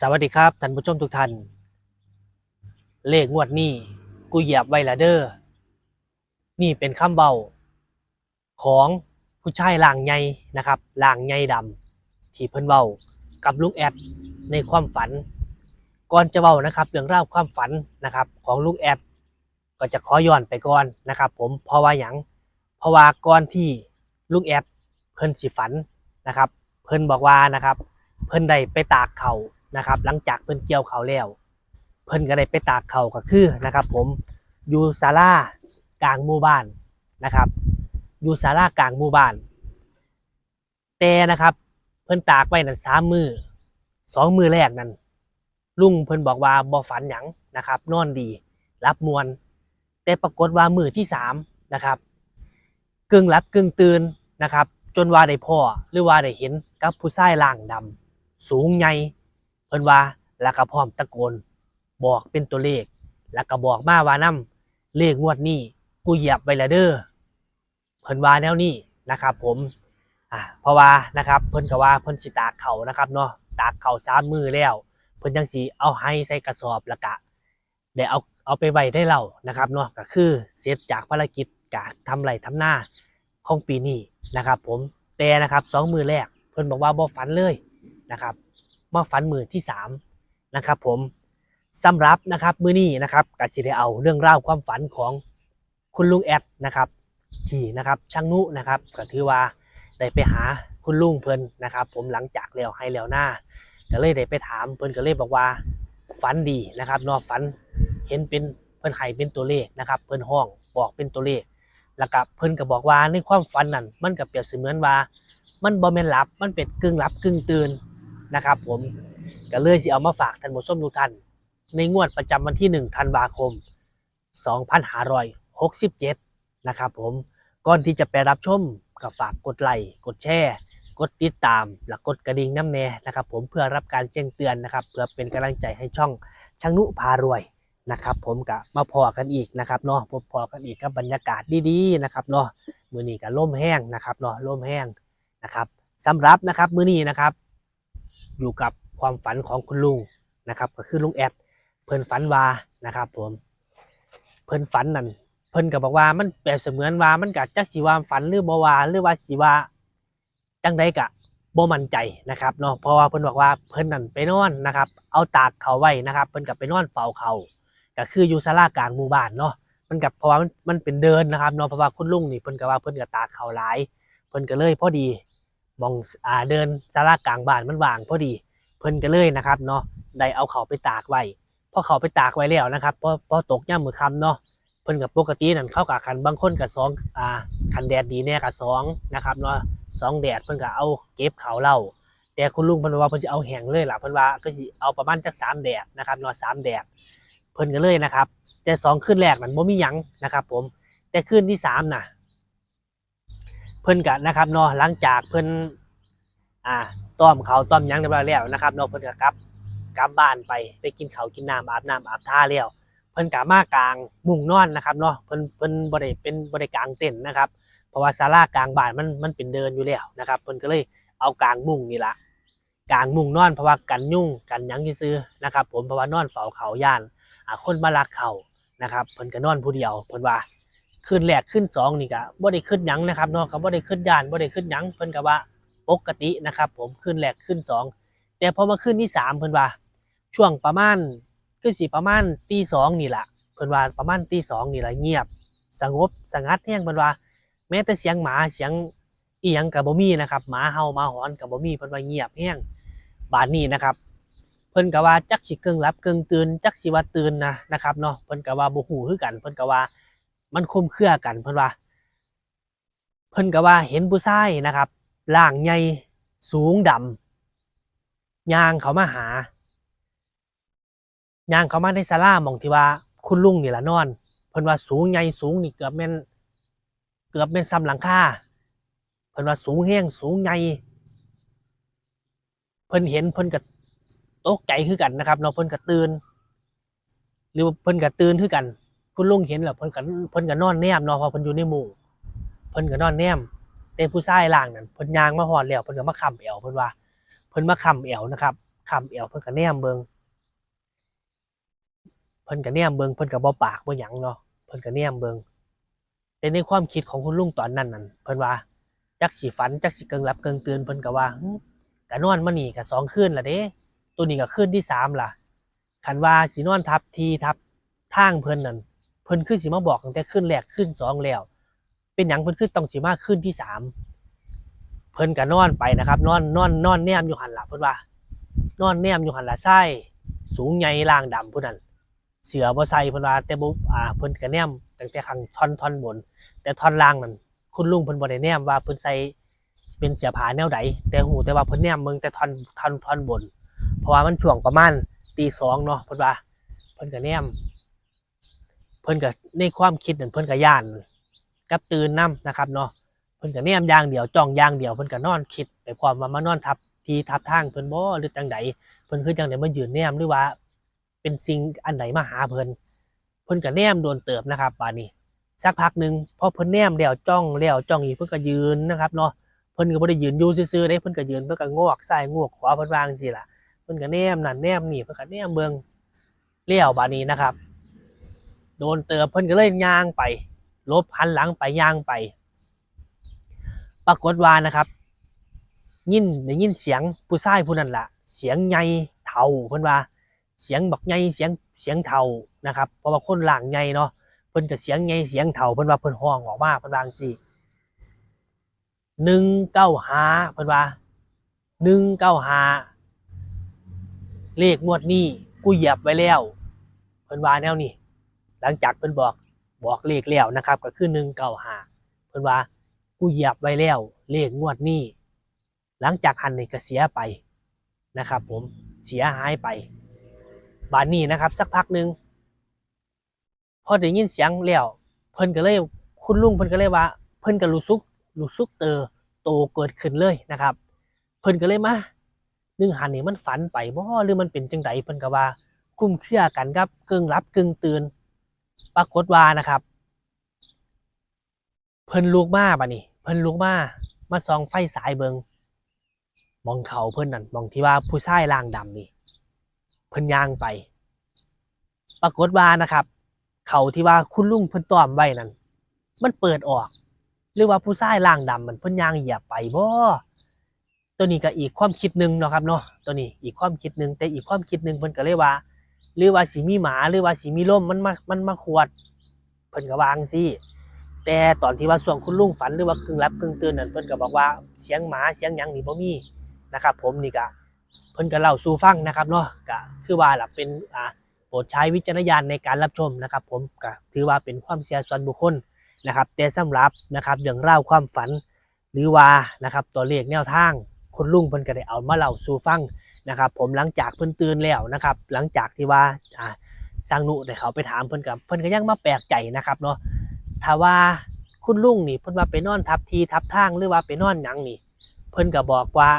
สวัสดีครับท่านผู้ชมทุกท่าน เลขงวดนี้กูเหยียบไว้และเด้อนี่เป็นคำเบาของผู้ชายล่างใหญ่นะครับล่างใหญ่ดำที่เพิ่นเบากับลุงแอดในความฝัน ก่อนจะเบานะครับเรื่องราวความฝันนะครับของลุงแอดก็จะขอย้อนไปก่อนนะครับ ผมเพราะว่าหยังเพราะว่าก่อนที่ลุงแอดเพิ่นสิฝันนะครับ เพิ่นบอกว่านะครับ เพิ่นได้ไปตากเข่า นะครับ หลังจากเพิ่นเกี่ยวเขาแล้ว เพิ่นก็ได้ไปตากเขาก็คือนะครับ ผมอยู่ศาลากลางหมู่บ้านนะครับ อยู่ศาลากลางหมู่บ้าน แต่นะครับ เพิ่นตากไว้นั่นสามมือสองมือแรกนั่นลุงเพิ่นบอกว่าบ่ฝันหยังนะครับ นอนดี รับมวลแต่ปรากฏว่ามือที่สามนะครับกึ่งรับกึ่งตื่นนะครับ จนว่าได้พ่อหรือว่าได้เห็นกับผู้ชายล่างดำสูงใหญ่ พิ่นว่าแล้วก็พร้อมตะโกน บอกเป็นตัวเลข แล้วก็บอกมาว่านํเลขงวดนี้กูเหยียบไว้และเด้อเพิ่นว่าแนวนี้นะครับ ผมอ่าเพราะว่านะครับ เพิ่นก็ว่าเพิ่นสิตากเขานะครับเนาะตากเขาสามมือแล้ว เพิ่นจังสิเอาให้ใส่กระสอบล้วก็ได้เอาเอาไปไว้ได้แล้วนะครับเนาะก็คือเสร็จจากภารกิจการทำไรทำหน้าของปีนี้นะครับ ผมแต่นะครับสองมือแรกเพิ่นบอกว่าบ่ฝันเลยนะครับ มาฝันมือที่สามนะครับผมสำหรับนะครับมือนี้นะครับก็สิได้เอาเรื่องราวความฝันของคุณลุงแอดนะครับที่นะครับช่างนุนะครับก็ถือว่าได้ไปหาคุณลุงเพิ่นนะครับ ผมหลังจากแล้วให้แล้วหน้าก็เลยได้ไปถามเพิ่นก็เลยบอกว่าฝันดีนะครับนอฝันเห็นเป็นเพิ่นให้เป็นตัวเลขนะครับ เพิ่นห้องบอกเป็นตัวเลข แล้วก็เพิ่นก็บอกว่าในความฝันนั้นมันก็เปรียบเสมือนว่า มันบ่แม่นหลับมันเป็นกึ่งหลับกึ่งตื่น นะครับผมก็เลยสิเอามาฝากท่านผู้ชมทุกท่านในงวดประจำวันที่ 1 ธันวาคม 2567 นะครับผมก่อนที่จะไปรับชมก็ฝากกดไลค์กดแชร์กดติดตามและกดกระดิ่งน้ำแน่นะครับ ผมเพื่อรับการแจ้งเตือนนะครับ เพื่อเป็นกำลังใจให้ช่องช่างนุพารวยนะครับ ผมกับมาพอกันอีกนะครับเนาะพบพอกันอีกกับบรรยากาศดีๆนะครับเนาะมือนี้กับล่มแห้งนะครับเนาะล่มแห้งนะครับสำหรับนะครับมือนี้นะครับ อยู่กับความฝันของคุณลุงนะครับ ก็คือลุงแอดเพิ่นฝันว่านะครับ ผม เพิ่นฝันนั่นเพิ่นก็บอกว่ามันแปลเสมือนว่ามันกับจักสีว่าฝันหรือบว่าหรือว่าสีว่าจังใดกะบ่มั่นใจนะครับเนาะเพราะว่าเพิ่นบอกว่าเพิ่นนั่นไปนอนนะครับ เอาตากเขาไว้นะครับ เพิ่นกับไปนอนเฝ้าเขาก็คืออยู่ศาลากลางหมู่บ้านเนาะมันกับเพราะว่ามันมันเป็นเดินนะครับเนาะเพราะว่าคุณลุงนี่เพิ่นก็ว่าเพิ่นก็ตากเขาหลาย เพิ่นก็เลยพอดี มองอ่าเดินศาลากลางบ้านมันว่างพอดีเพิ่นก็เลยนะครับเนาะได้เอาเขาไปตากไว้พอเขาไปตากไว้แล้วนะครับพอพอตกย่ามมื้อคำเนาะเพิ่นกับปกตินั่นเข้ากับคันบางคนกับสองอ่าคันแดดดีแน่กับสองนะครับเนาะสองแดดเพิ่นก็เอาเก็บเขาเล่าแต่คุณลุงเพิ่นว่าเพิ่นสิเอาแห้งเลยล่ะเพิ่นว่าก็สิเอาประมาณจักสามแดดนะครับเนาะสามแดดเพิ่นก็เลยนะครับ แต่สองคืนแรกนั้นบ่มีหยังนะครับ ผมแต่คืนที่สามน่ะ เพิ่นก็นะครับเนาะหลังจากเพิ่นอ่าต้อมเขาต้อมยังเรียบร้อยแล้วนะครับเนาะเพิ่นก็กลับกลับบ้านไปไปกินข้าวกินน้ำอาบน้ำอาบท่าแล้วเพิ่นก็มากลางมุ้งนอนนะครับเนาะเพิ่นเพิ่นบ่ได้เป็นบ่ได้กลางเต็นท์นะครับ เพราะว่าศาลากลางบ้านมันมันเป็นเดินอยู่แล้วนะครับเพิ่นก็เลยเอากลางมุ้งนี่ละกลางมุ้งนอนเพราะว่ากันยุ่งกันยังซื่อนะครับ ผมเพราะว่านอนเฝ้าเขาย่านอ่าคนมาลักเขานะครับเพิ่นก็นอนผู้เดียวเพิ่นว่า ขึ้นแรกขึ้นสองนี่ก็บ่ได้ขึ้นหยังนะครับเนาะก็บ่ได้ขึ้นย่านบ่ได้ขึ้นหยังเพิ่นก็ว่าปกตินะครับ ผมขึ้นแรกขึ้นสองแต่พอมาขึ้นที่สามเพิ่นว่า ช่วงประมาณคือสิประมาณตีสองนี่แหละเพิ่นว่าประมาณตีสองนี่แหละเงียบ สงบสงัดแห้งเพิ่นว่า แม้แต่เสียงหมาเสียงอีหยังก็บ่มีนะครับหมาเห่าหมาหอนก็บ่มีเพิ่นว่าเงียบแห้งบาดนี้นะครับ เพิ่นก็ว่าจักสิเกิงรับเกิงตื่นจักสิว่าตื่นนะนะครับเนาะเพิ่นก็ว่าบ่ฮู้คือกัน เพิ่นก็ว่า มันคมเครือกันเพิ่นว่า เพิ่นก็ว่าเห็นผู้ชายนะครับร่างใหญ่สูงดำยางเขามาหายางเขามาในศาลามองที่ว่าคุณลุงนี่ละนอน เพิ่นว่าสูงใหญ่สูงนี่เกือบแม่นเกือบแม่นซ้ำหลังคาเพิ่นว่าสูงแห้งสูงใหญ่เพิ่นเห็นเพิ่นก็ตกใจคือกันนะครับเนาะเพิ่นก็ตื่นหรือเพิ่นก็ตื่นคือกัน คุณลุงเห็นแล้วเพิ่นก็เพิ่นก็นอนแนมเนาะเพราะเพิ่นอยู่ในหมู่เพิ่นก็นอนแนมแต่ผู้ชายล่างนั่นเพิ่นยางมาฮอดแล้วเพิ่นก็มาค้ำเอวเพิ่นว่าเพิ่นมาค้ำเอวนะครับคำเอวเพิ่นก็แนมเบิงเพิ่นก็แนมเบิงเพิ่นก็บ่ปากบ่หยังเนาะเพิ่นก็แนมเบิงแต่ในความคิดของคุณลุงตอนนั้นนั่นเพิ่นว่าจักสิฝันจักสิเกิงหลับเกิงตื่นเพิ่นก็ว่าก็นอนมานี่ก็สองคืนละเด้ตัวนี้ก็คืนที่สามล่ะคันว่าสินอนทับทีทับทางเพิ่นนั่น เพิ่นคือสิมาบอกตั้งแต่คืนแรกคืนสองแล้ว เป็นหยังเพิ่นคือต้องสิมาคืนที่สามเพิ่นก็นอนไปนะครับ นอนนอนนอนแนมอยู่หันหลับเพิ่นว่านอนแนมอยู่หันหลังไส้สูงใหญ่ล่างดำผู้นั้นเสือบ่ใส่เพิ่นว่าแต่บ่อ่าเพิ่นก็แนมตั้งแต่ข้างท่อนท่อนบน แต่ท่อนล่างนั่นคุณลุงเพิ่นบ่ได้แนมว่าเพิ่นใส่เป็นเสื้อผ้าแนวใดแต่หูแต่ว่าเพิ่นแนมเบิ่งแต่ท่อนท่อนท่อนบน เพราะว่ามันช่วงประมาณตีสองเนาะเพิ่นว่าเพิ่นก็แนม เพิ่นก็ในความคิดนั่นเพิ่นก็ย่านกับตื่นนํนะครับเนาะเพิ่นก็แนมยางเดียวจ้องยางเดียวเพิ่นก็นอนคิดไปความว่ามานอนทับทีทับทางเพิ่นบ่หรือจังใดเพิ่นคือจังไดมายืนแนมหรือว่า เป็นสิ่งอันใดมาหาเพิ่นเพิ่นก็แนมโดนเติบนะครับบาดนี้สักพักหนึงพอเพิ่นแนมแล้วจ้องแล้วจ้องอีกเพิ่นก็ยืนนะครับเนาะเพิ่นก็บ่ได้ยืนอยู่ซื่อๆเด้เพิ่นก็ยืนเพิ่นก็งอกซ้ายงอกขวาเพิ่นวาจังซี่ล่ะเพิ่นก็แนมนั่นแนมนี่เพิ่นก็แนมเบิ่งเลี้ยวบานี้นะครับ โดนเติบเพิ่นก็เลยย่างไปลบหันหลังไปย่างไป ปรากฏว่านะครับ ยินได้ยินเสียงผู้ชายผู้นั้นละเสียงใหญ่เท่าเพิ่นว่า เสียงบักใหญ่เสียงเสียงเท่านะครับ เพราะว่าคนหลางใหญ่เนาะเพิ่นก็เสียงใหญ่เสียงเท่าเพิ่นว่าเพิ่นห้องออกมาเพิ่นวางซี่หนึ่งเก้าห้าเพิ่นว่าหนึ่งเก้าห้าเลขงวดนี้กูเหยียบไว้แล้ว เพิ่นว่าแนวนี้ หลังจากเพิ่นบอกบอกเลขแล้วนะครับ ก็คือหนึ่งเก้าห้าเพิ่นว่ากูเหยียบไว้แล้วเลขงวดนี้หลังจากหันนี่ก็เสียไปนะครับ ผมเสียหายไป บานนี้นะครับ สักพักหนึ่งพอได้ยินเสียงแล้วเพิ่นก็เลยคุณลุงเพิ่นก็เลยว่า เพิ่นก็รู้สึกรู้สึกเตอโตเกิดขึ้นเลยนะครับ เพิ่นก็เลยมานึงหันนี่มันฝันไปบ่หรือมันเป็นจังไดเพิ่นก็ว่า คุ้มเครือกันครับกึ่งรับกึ่งตื่น ปรากฏว่านะครับ เพิ่นลูกมาบัดนี้เพิ่นลูกมามาส่องไฟสายเบิงมองเขาเพิ่นนั่นมองที่ว่าผู้ชายร่างดำนี่ เพิ่นย่างไป ปรากฏว่านะครับ เขาที่ว่าคุณลุงเพิ่นต้อมไว้นั่นมันเปิดออก หรือว่าผู้ชายร่างดำมันเพิ่นย่างเหยียบไปบ่ตัวนี้ก็อีกความคิดหนึ่งเนาะครับเนาะตัวนี้อีกความคิดหนึ่งแต่อีกความคิดหนึ่งเพิ่นก็เลยว่า หรือว่าสิมีหมาหรือว่าสิมีลมมันมามันมาขวดเพิ่นก็วางซี่แต่ตอนที่ว่าส่วงคุณลุงฝันหรือว่ากึ่งรับกึ่งตื่นนั่นเพิ่นก็บอกว่าเสียงหมาเสียงหยังนี่บ่มีนะครับ ผมนี่ก็เพิ่นก็เล่าสู่ฟังนะครับเนาะก็คือว่าล่ะเป็นอ่าโปรดใช้วิจารณญาณในการรับชมนะครับ ผมก็ถือว่าเป็นความเชื่อส่วนบุคคลนะครับ แต่สำหรับนะครับเรื่องราความฝันหรือว่านะครับตัวเลขแนวทางคุณลุงเพิ่นก็ได้เอามาเล่าสู่ฟัง นะครับผมหลังจากเพิ่นตื่นแล้วนะครับ หลังจากที่ว่าอ่าสร้างนุได้เขาไปถามเพิ่นกับเพิ่นก็ยังมาแปลกใจนะครับเนาะถ้าว่าคุณลุงนี่เพิ่นว่าไปนอนทับทีทับทางหรือว่าไปนอนหยังนี่ เพิ่นก็บอกว่า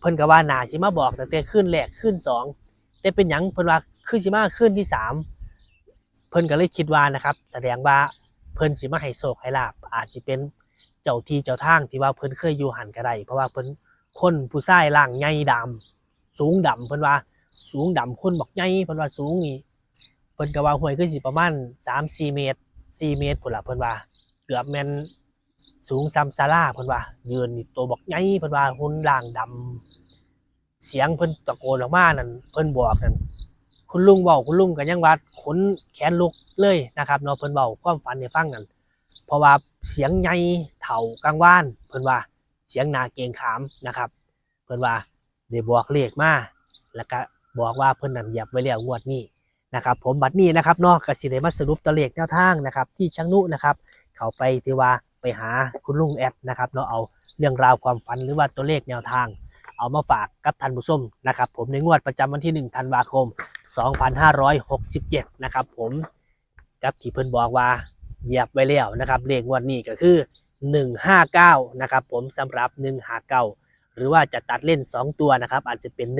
เพิ่นก็ว่าน่าสิมาบอกตั้งแต่คืนแรกคืนสองแต่เป็นหยังเพิ่นว่าคือสิมาคืนที่สามเพิ่นก็เลยคิดว่านะครับ แสดงว่าเพิ่นสิมาให้โชคให้ลาบอาจจะเป็นเจ้าที่เจ้าทางที่ว่าเพิ่นเคยอยู่หันก็ได้เพราะว่าเพิ่นคนผู้ชายร่างใหญ่ดำ สูงดำเพิ่นว่า สูงดำคนบอกใหญ่เพิ่นว่าสูงนี่เพิ่นก็ว่าหวยคือสิประมาณ3-4เมตรสี่เมตรพุ่นละเพิ่นว่า เกือบแม่นสูงซ้ำซาร่าเพิ่นว่า ยืนนี่ตัวบอกใหญ่เพิ่นว่าหุ่นล่างดำเสียงเพิ่นตะโกนออกมานั่นเพิ่นบอกนั่นคุณลุงเว้าคุณลุงก็ยังว่าขนแขนลุกเลยนะครับเนาะเพิ่นเว้าความฝันให้ฟังกันเพราะว่าเสียงใหญ่เถ่ากลางว่านเพิ่นว่าเสียงนาเกงขามนะครับ เพิ่นว่า ได้บอกเลขมาแล้วก็บอกว่าเพิ่นนั่นเหยียบไว้แล้วงวดนี้นะครับ ผมบัดนี้นะครับเนาะกสิได้มาสรุปตัวเลขแนวทางนะครับ ที่ช่างนุนะครับ เขาไปที่ว่าไปหาคุณลุงแอดนะครับเนาะเอาเรื่องราวความฝันหรือว่าตัวเลขแนวทาง เอามาฝากกับท่านผู้ชมนะครับ ผมในงวดประจำวันที่1ธันวาคม 2567 นะครับ ผมกับที่เพิ่นบอกว่าเหยียบไว้แล้วนะครับเลขงวดนี้ก็คือ 159 นะครับ ผมสำหรับ 159 หรือว่าจะตัดเล่น 2 ตัวนะครับ อาจจะเป็น19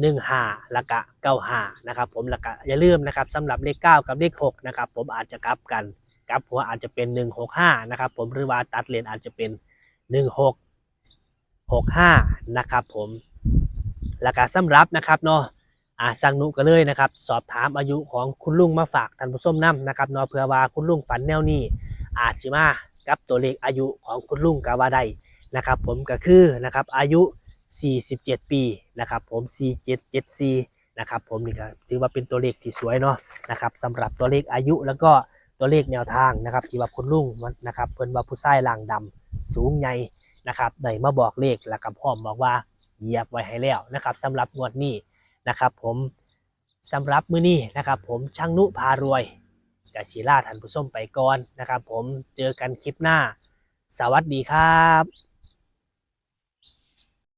หนึ่งห้าล้วก็เก้าห้านะครับผมล้วก็อย่าลืมนะครับสำหรับเลขเก้ากับเลขหกนะครับผมอาจจะกลับกันกลับหัวอาจจะเป็นหนึ่งหกห้านะครับผมหรือว่าตัดเลนอาจจะเป็นหนึ่งหกหกห้านะครับผมล้วก็สำหรับนะครับเนาะอาสังนุก็เลยนะครับ สอบถามอายุของคุณลุงมาฝากท่านผู้ชมนํนะครับเนาะเพื่อว่าคุณลุงฝันแนวนี้ อาจสิมากับตัวเลขอายุของคุณลุงก็ว่าได้ นะครับผมก็คือนะครับอายุ 47 ปีนะครับผม 4774นะครับผมนี่ก็ถือว่าเป็นตัวเลขที่สวยเนาะนะครับสำหรับตัวเลขอายุแล้วก็ตัวเลขแนวทางนะครับที่ว่าคุณลุงนะครับเพิ่นว่าผู้ชายล่างดำสูงใหญ่นะครับได้มาบอกเลขแล้วก็พร้อมบอกว่าเหยียบไว้ให้แล้วนะครับสำหรับงวดนี้นะครับ ผมสำหรับมื้อนี้นะครับ ผมช่างนุพารวยกับศิลาท่านผู้ชมไปก่อนนะครับ ผมเจอกันคลิปหน้า สวัสดีครับ